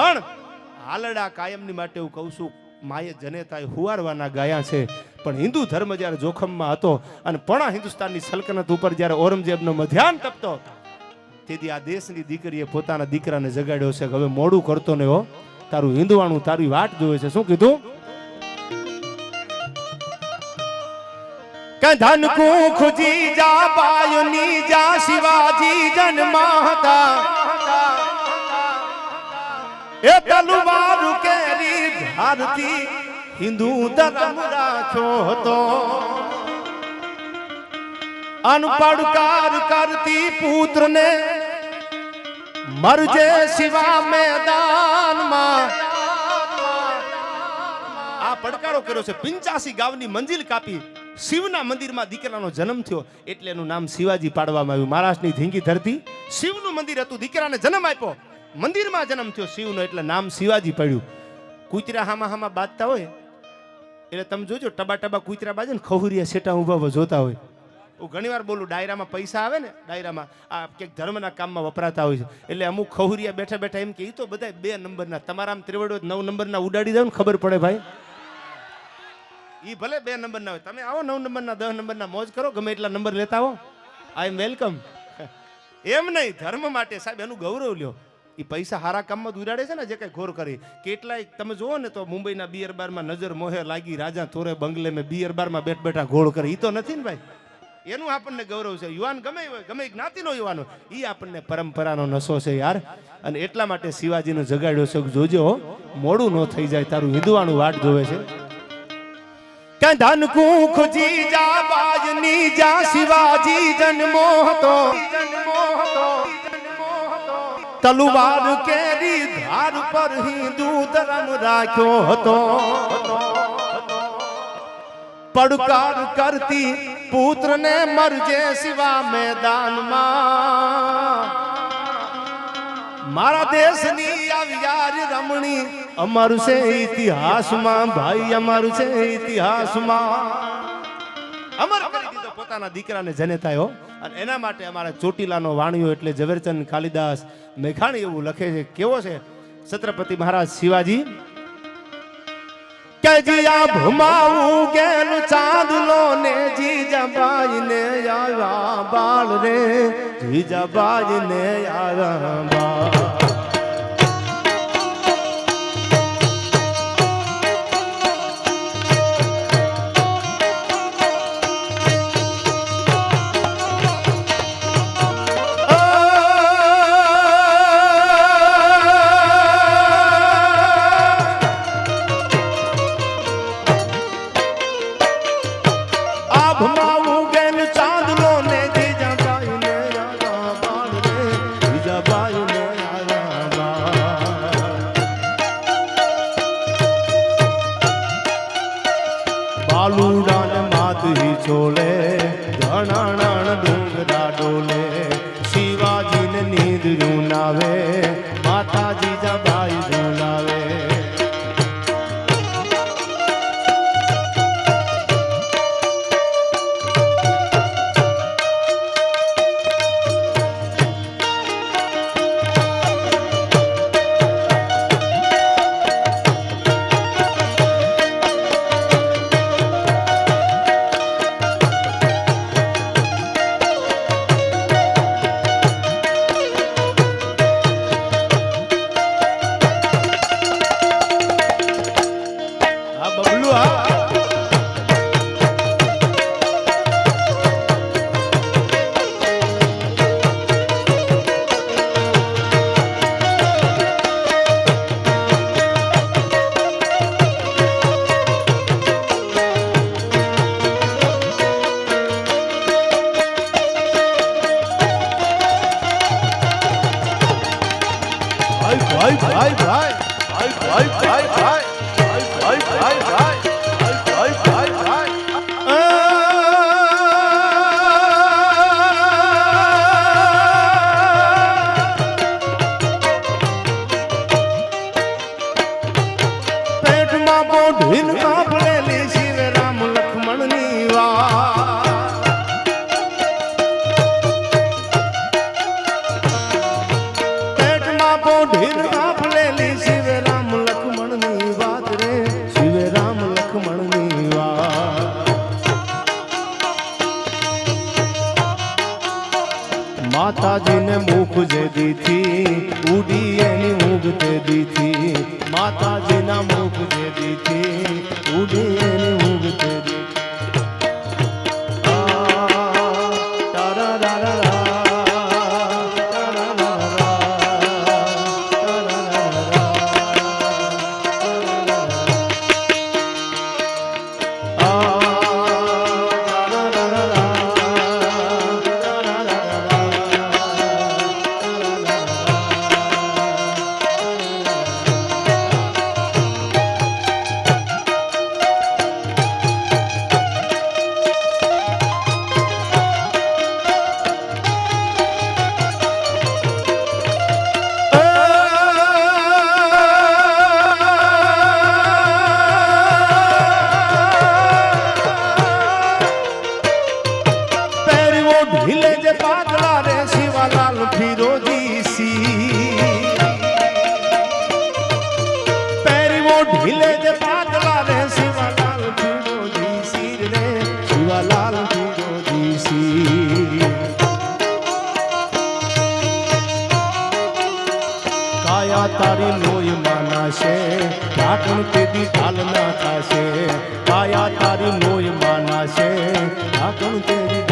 પણ હાલડા કાયમની માટે હું કહું છું, માએ જનેતાએ હુવારવાના ગાયા છે. પણ હિન્દુ ધર્મ જ્યારે જોખમમાં હતો અને પણા હિન્દુસ્તાનની સલ્તનત ઉપર જ્યારે ઔરંગઝેબનો મધ્યાન તપતો, તેથી આ દેશની દીકરીએ પોતાના દીકરાને જગાડ્યો છે કે હવે મોડું કરતો ને હો. તારું હિન્દુવાણું તારી વાટ જોવે છે. શું કીધું? કે ધન કુખજી જા પાયની જા શિવાજી જન્મા હતા એ તલવાર કેરી ભારતી હિન્દુ ધર્મ રાખ્યો હતો. અનપડકાર કરતી પુત્રને મરજે શિવા મેદાનમાં. આ પડકારો કર્યો છે. પિંચાસી ગામની મંજિલ કાપી શિવના મંદિરમાં દીકરાનો જન્મ થયો એટલે એનું નામ શિવાજી પાડવામાં આવ્યું. મહારાષ્ટ્રની ધીંગી ધરતી શિવનું મંદિર હતું. દીકરાને જન્મ આપ્યો. મંદિરમાં જન્મ થયો શિવનો એટલે નામ શિવાજી પડ્યું. કૂતરા હામા હામા બાજતા હોય, એટલે તમે જોજો, ટબા ટબા કૂતરા બાજે ને ખહુરિયા સેટા ઊભા ઊભા જોતા હોય. હું ઘણીવાર બોલું, ડાયરામાં પૈસા આવે ને, ડાયરામાં આ ક્યાંક ધર્મના કામમાં વપરાતા હોય છે. એટલે અમુક ખહુરિયા બેઠા બેઠા એમ કે એ તો બધા બે નંબરના તમારા આમ ત્રેવડો નવ નંબરના ઉડાડી દો ને, ખબર પડે ભાઈ. એ ભલે બે નંબરના હોય, તમે આવો નવ નંબરના, દસ નંબરના, મોજ કરો, ગમે એટલા નંબર લેતા આવો. આઈ એમ વેલકમ એમ નહીં, ધર્મ માટે સાહેબ એનું ગૌરવ લ્યો. એ પૈસા હારા કામમાં જ છે ને જે કંઈ ઘોર કરી. કેટલાય, તમે જુઓ ને તો મુંબઈના બિયર બારમાં નજર મોહે લાગી, રાજા થોરે બંગલે મેં બિયર બારમાં બેઠ બેઠા ઘોળ કરે. એ તો નથી ને ભાઈ. એનું આપણને ગૌરવ છે. યુવાન ગમે હોય ગમે જ્ઞાતિનો યુવાન હોય એ આપણને પરંપરાનો નશો છે યાર. અને એટલા માટે શિવાજીનો જગાડ્યો છે જોજો, મોડું ન થઈ જાય, તારું હિન્દુવાણું વાટ જોવે છે. ધન ધન કુખજી જા બાજની જા શિવાજી જન્મો હતો. તલવાર કેરી ધાર પર હિન્દુ ધર્મ રાખ્યો હતો. પડકાર કરતી પુત્રને મરજે સિવા મેદાનમાં. મારા દેશની આવી યાર રમણી અમારું છે ઇતિહાસમાં, ભાઈ, અમારું છે ઇતિહાસમાં. અમર કરી દીકરાને જેને દીકરાને જનેતાયો અને એના માટે અમારા ચોટીલાનો વાણિયો એટલે ઝવેરચંદ કાલિદાસ મેઘાણી એવું લખે છે. કેવો છે? છત્રપતિ મહારાજ શિવાજી, કે જીયા ભમાવું ગેલ ચાંદલો ને જીજાબાઈ ને આવ્યા બાળ રે જીજાબાઈ ને આવ્યા બાળ ભાઈ ભાઈ. દીધી માતાજીના મુખ જે દીધી ઉડે ઊંઘ તે દીધી. ઢીલે જે પાતળા રે, શિવાલાલ ફિરોજી સી પહેરવો ઢીલે જે પાતળા રે, શિવાલાલ ફિરોજી સી રે, શિવાલાલ ફિરોજી સી કાયા તારી લોહી માનાશે, ઢાંકણ તેદી ઢાલ ના થાશે. કાયા તારી લોહી માનાશે, ઢાંકણ તેદી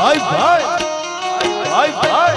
bye, bye, bye, bye.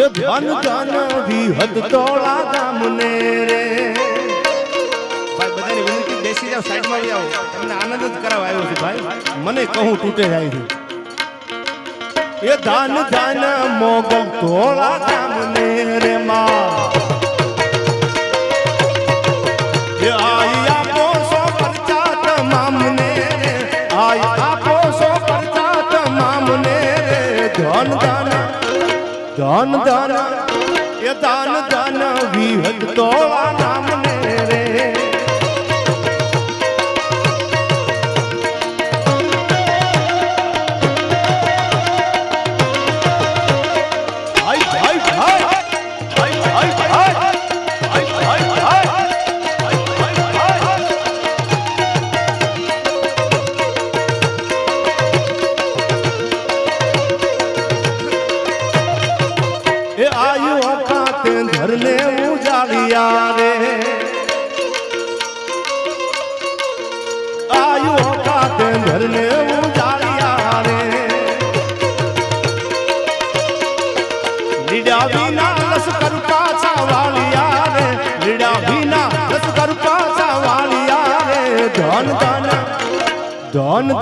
એ ભન ધન વિહત તોળા ગામને રે. ભાઈ બધાની વિનંતી બેસી જાવ સાઈડમાં આવી આવો. તમને આનંદ જ કરાવવા આવ્યો છું ભાઈ. મને કહું તૂટે જાય છે. એ ધન ધન મોગલ તોળા ગામને ધન ધન એ દાન દાન વિહત તો નામ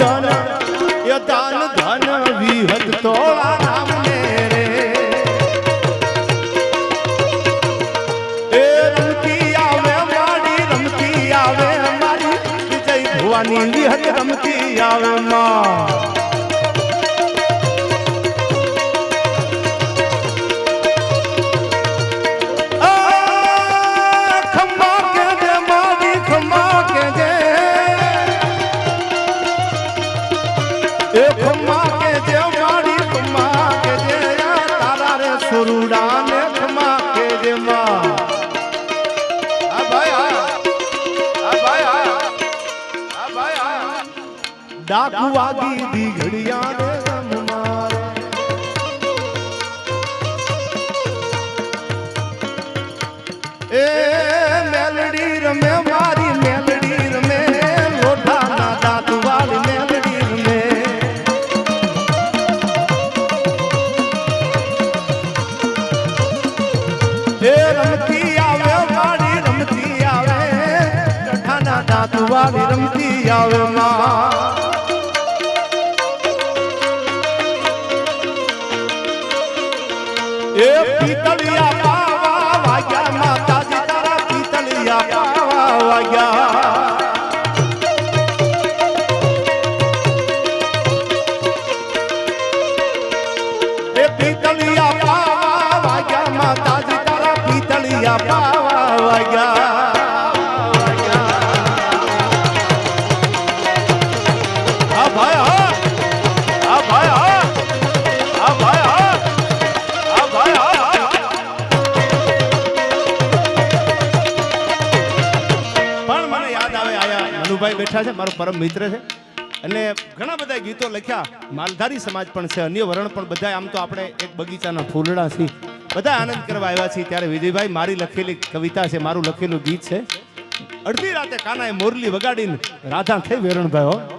ધન, એ દાન ધન વિહત તોળા નામને રે. એ રમતી આવે મારી રમતી આવે મારી, વિજય ભવાની વિહત રમતી આવે માં. વાગી દી ઘડિયા રે રમમારે એ મેલડી રમે, મારી મેલડી રમે, લોઢાના દાંત વાળી મેલડી રમે. એ રમતી આવે, મારી રમતી આવે માં. હા ભાઈ પણ મને યાદ આવે આયા મનુભાઈ બેઠા છે, મારો પરમ મિત્ર છે. અને ઘણા બધા ગીતો લખ્યા. માલધારી સમાજ પણ છે, અન્ય વર્ણ પણ બધા આમ તો આપણે એક બગીચાના ફૂલડા છીએ. બધા આનંદ કરવા આવ્યા છીએ ત્યારે વિજયભાઈ મારી લખેલી કવિતા છે, મારું લખેલું ગીત છે. અડધી રાતે કાનાએ મોરલી વગાડીને રાધા થઈ વેરણભાઈ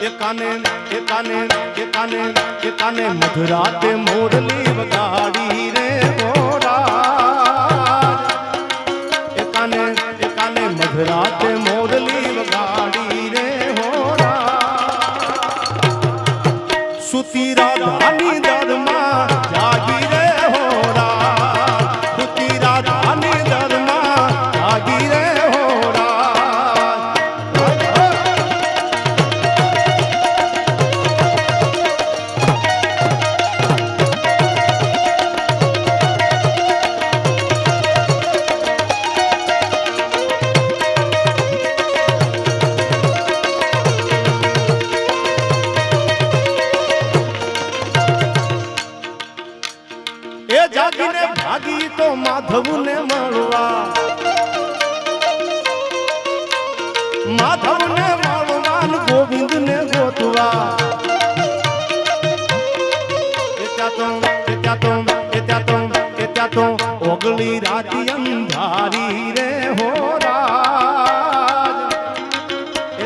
એ કાને એ કાને એ કાને એ કાને મધરાતે મોરલી વગાડી રે.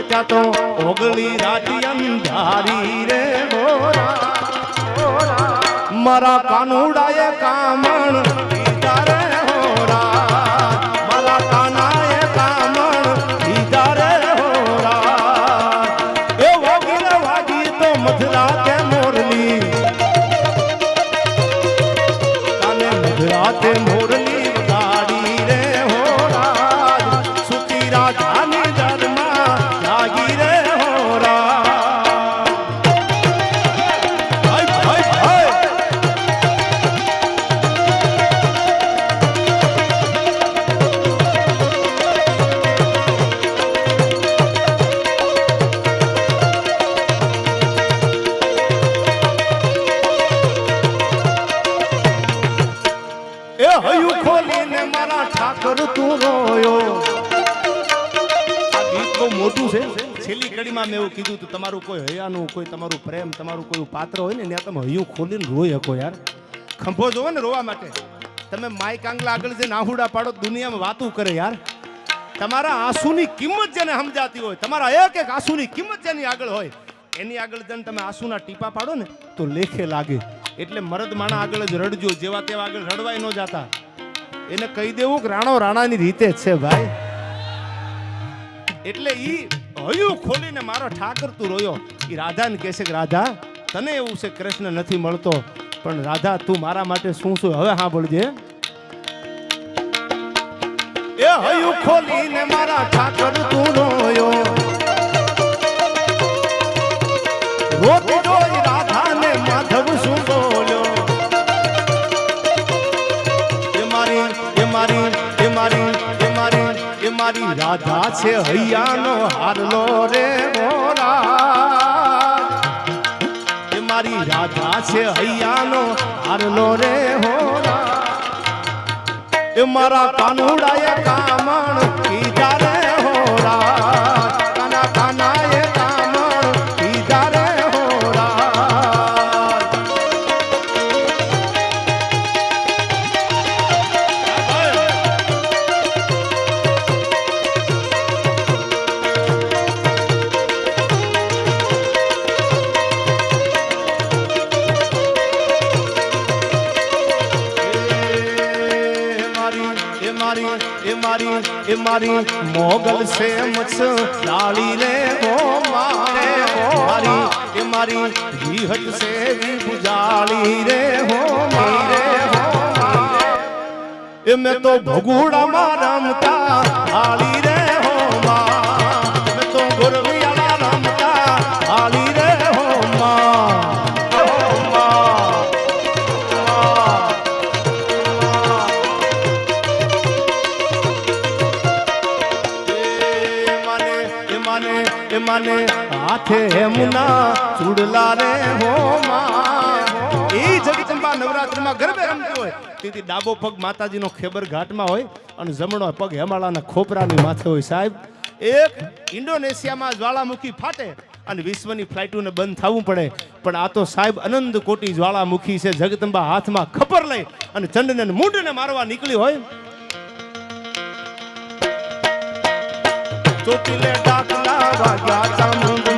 ત્યાં તો ઓગળી રાતી અંધારી રે મોરા મારા કાનુડાએ કામણ ખોલીને ઠાકર તું રોયો. મોટું છે. છેલ્લી કડીમાં મેં એવું કીધું હતું, તમારું કોઈ હૈયાનું, કોઈ તમારું પ્રેમ, તમારું કોઈ પાત્ર હોય ને, ત્યાં તમે હૈયું ખોલીને રોઈ શકો યાર. ખંભો જોવો ને રોવા માટે. તમે માઇક આંગલા આગળ જઈને આહુડા પાડો દુનિયામાં વાતું કરે યાર. તમારા આંસુની કિંમત જેને સમજાતી હોય, તમારા એક એક આંસુની કિંમત જેની આગળ હોય, એની આગળ જઈને તમે આંસુના ટીપા પાડો ને, તો લેખે લાગે. એટલે મરદ માણા આગળ જ રડજો, જેવા તેવા આગળ રડવાય ન જાતા. એને કહી દેવું કે રાણો, રાણાની રીતે છે ભાઈ. એટલે ઈ હયું ખોલીને મારો ઠાકર તું રોયો. એ રાધાને કહે છે કે રાધા, તને એવું છે કૃષ્ણ નથી મળતો, પણ રાધા, તું મારા માટે શું શું હવે સાંભળજે. એ હયું ખોલીને મારા ઠાકર તું રોયો. છે હૈયાનો હારલો રે હોરા એ મારી રાધા છે હૈયાનો હારલો રે હોરા એ મારા કાનુડાએ મારી, એ મારી એ મારી મોગલ સે મચ્છ ડાળી રે હો મારે મારી, એ મારી વિહટ સે વિભુજાળી રે હો મારે એ મેં તો ભગુડા રમતા હાથે યમુના ચૂડલા રે હો એ જગદંબા નવરાત્રિમાં ગરબે રમતી હોય. તેથી ડાબો પગ માતાજીનો ખેબર ઘાટમાં હોય અને જમણો પગ હેમાળાના ખોપરાની માથે હોય સાહેબ. એક ઇન્ડોનેશિયામાં જ્વાળામુખી ફાટે અને વિશ્વની ફ્લાઇટોને બંધ થવું પડે. પણ આ તો સાહેબ અનંત કોટી જ્વાળામુખી છે. જગદંબા હાથમાં ખબર લઈ અને ચંડને મૂંડને મારવા નીકળી હોય. ચોટીલે ડાકલા વાગ્યા ચામુંડ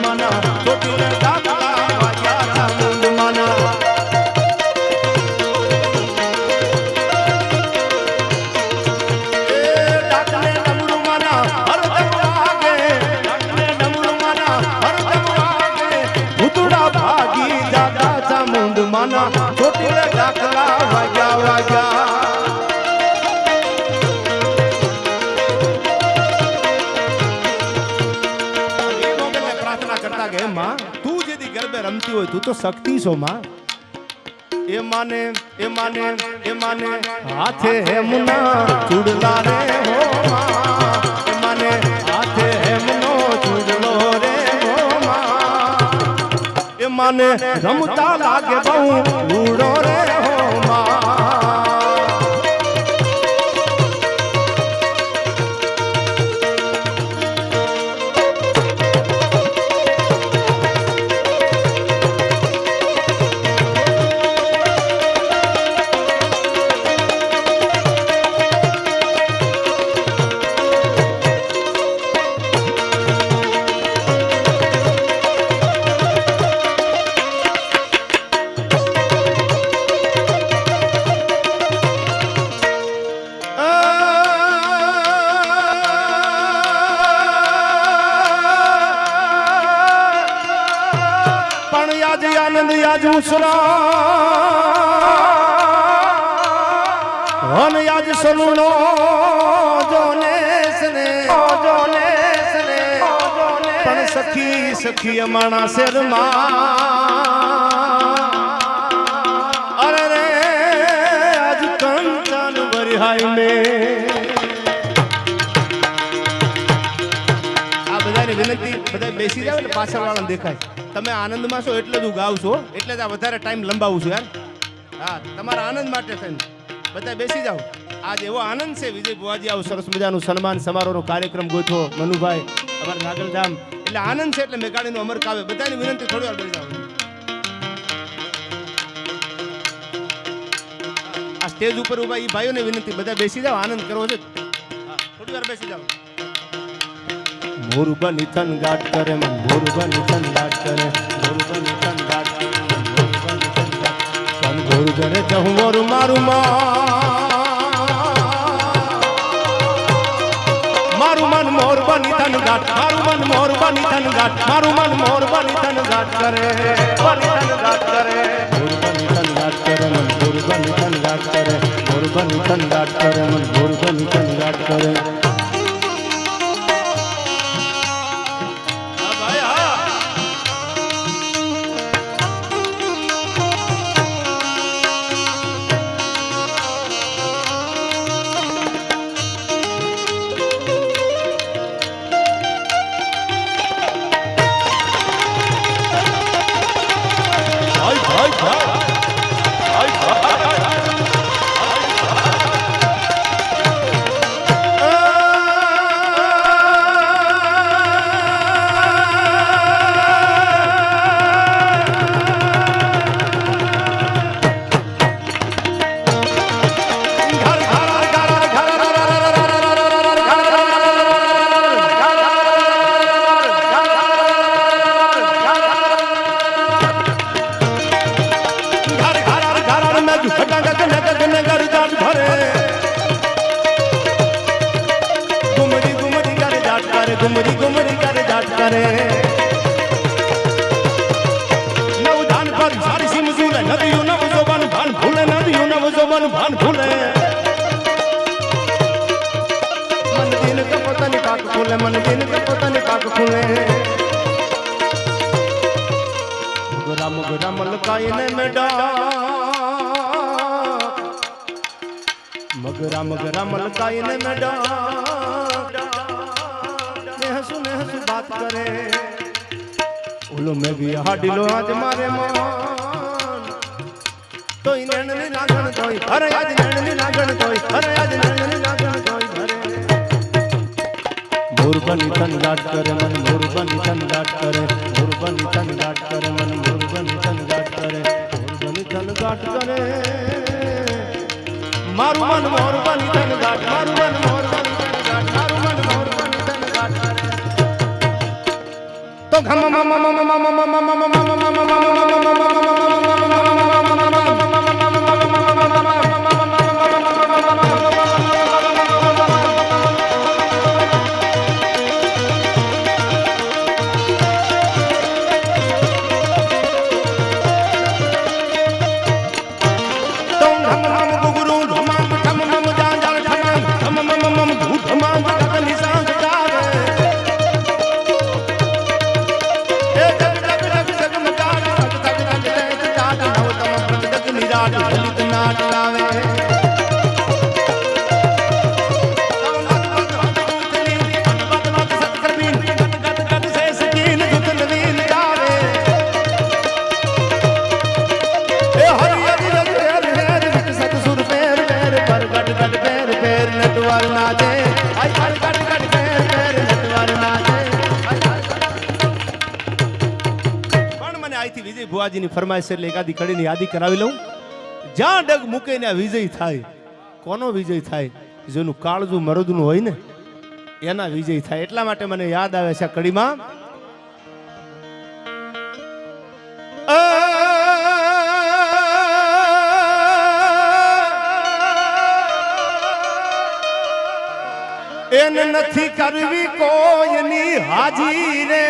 ગરબે હોય તું તો શક્તિ છો માં. એ માને એ માને એ માને. હાથે હેમના ચૂડલા રે હો માં. એ માને હાથે હેમનો ચૂડલો રે હો માં. એ માને રમતા લાગે બહુ. લૂડો યાજ આનંદ યાજ ઉસરા વન યાજ સલુનો જોનેસ ને જોનેસ ને પણ સખી સખી અમાણા શેરમાં. અરે રે આજ કંચન વરિહાઈ મે. આ બધાની વિનંતી બેસી જાવ એટલે પાછળ વાળાને દેખાય. તમે આનંદમાં છો એટલે જ હું ગાઉં છું એટલે જ આ વધારે ટાઈમ લંબાવું છું, યાર. હા, તમારા આનંદ માટે થઈને. બધા બેસી જાઓ. આજ એવો આનંદ છે, વિજય ભુવાજી, આવું સરસ મજાનું સન્માન સમારોહનો કાર્યક્રમ ગોઠવો. મનુભાઈ, અમારા નાગલધામ. એટલે આનંદ છે એટલે મેઘાણીનું અમર કાવે બધાની વિનંતી થોડી વાર બેસી આ સ્ટેજ ઉપર ઊભા એ ભાઈઓને વિનંતી. બધા બેસી જાઓ, આનંદ કરવો છે. થોડી વાર બેસી જાઓ. મોર તન ગાટ કરે મોર બની તન ગાટ કરે મોર બની તન ગાટ તન ગોર જરે જહું મોર મારું મારું મન મોર બની તન ગાટ મારું મન મોર બની તન ગાટ મારું મન મોર બની તન ગાટ કરે બની તન ગાટ કરે મોર તન ગાટ કરે મન મોર બની તન ગાટ કરે મોર બની તન ગાટ કરે મન મોર બની તન ગાટ કરે Wow. જોબન ભાન ભૂલે મન દિન કપોતાની પાક ખુલે, મન દિન કપોતાની પાક ખુલે. મુગરા મુગરા મલકાઈને મેડા મગરા મગરા મલકાઈને મેડા ને હસુ ને હસુ બાત કરે. ઓલો મે બી હાડીલો આજ મારે મન તોય નણની લાગણ તોય અરે આજ નણની લાગણ તોય અરે આજ નણની લાગણ તોય ભરે મોર બની તન ગાટ કરે મન મોર બની તન ગાટ કરે મોર બની તન ગાટ કરે મન મોર બની તન ગાટ કરે મોર બની તન ગાટ કરે મારું મન મોર બની તન ગાટ મારું મન મોર બની તન ગાટ મારું મન મોર બની તન ગાટ કરે તો ઘમ મમ મમ મમ મમ મમ મમ મમ મમ તોમ ભુવાજીની ફરમાઈશ એટલે એકાદી કડીની યાદી કરાવી લઉં. જ્યાં ડગ મૂકે ને વિજય થાય. કોનો વિજય થાય? જેનું કાળજું મરદનું હોય ને, એના વિજય થાય. એટલા માટે મને યાદ આવે છે કડીમાં. એને નથી કરવી કોઈની હાજી રે.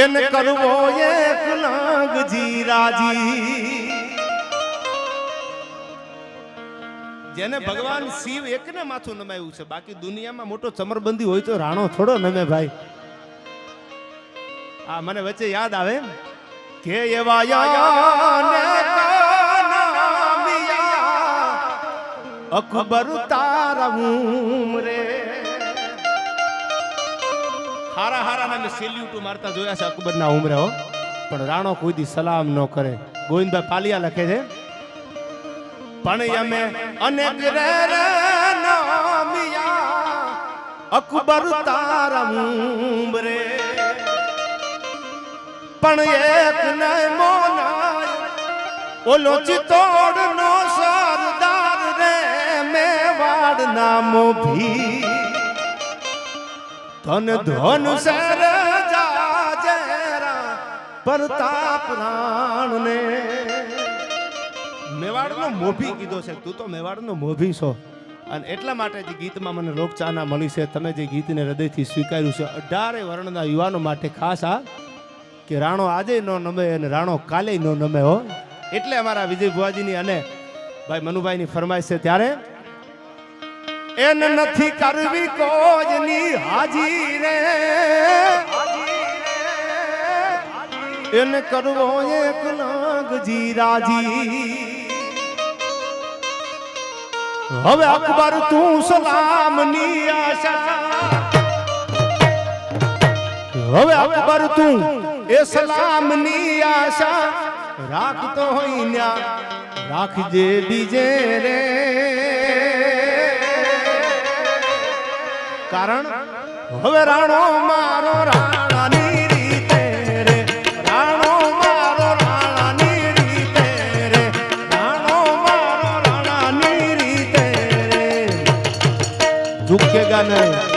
એને કરવો એક નાગ જીરાજી. જેને ભગવાન શિવ એકને માથું નમાયું છે, બાકી દુનિયામાં મોટો ચમરબંધી હોય તો રાણો થોડો નમે ભાઈ. આ મને વચ્ચે યાદ આવે કે એવા અકબર તારા રે. હારા સેલ્યુટ મારતા જોયા છે અકબરના ઉમરે પણ રાણો કોઈ દી સલામ ન કરે. ગોવિંદભાઈ પાલિયા લખે છે પણ અમે અનેક રે અકબર તારા ઉમરે. પણ એક ને મોના ઓલો ચિતોડ નો સરદાર રે, મેવાડના મોભી. ધન ધન સર જાજેરા પ્રતાપ રાણને મેવાડનો મોભી કીધો છે. તું તો મેવાડનો મોભી છો. અને એટલા માટે જે ગીતમાં મને લોકચાના મળી છે. તમે જે ગીતને હૃદયથી સ્વીકાર્યું છે. અઢારે વર્ણના યુવાનો માટે ખાસ આ કે રાણો આજે નો નમે અને રાણો કાલે નો નમે હો. એટલે અમારા વિજય ભુવાજીની અને ભાઈ મનુભાઈની ફરમાઈશ છે. ત્યારે એને નથી કરવી કોજની હાજી રે. એને કરવો એક નાગજી રાજી. હવે અકબર, તું સલામની આશા. હવે અકબર, તું એ સલામની આશા રાખતો હોય ન્યા રાખજે બીજે રે. કારણ હવે રાણો મારો રાણાની ઝુકેગા નહીં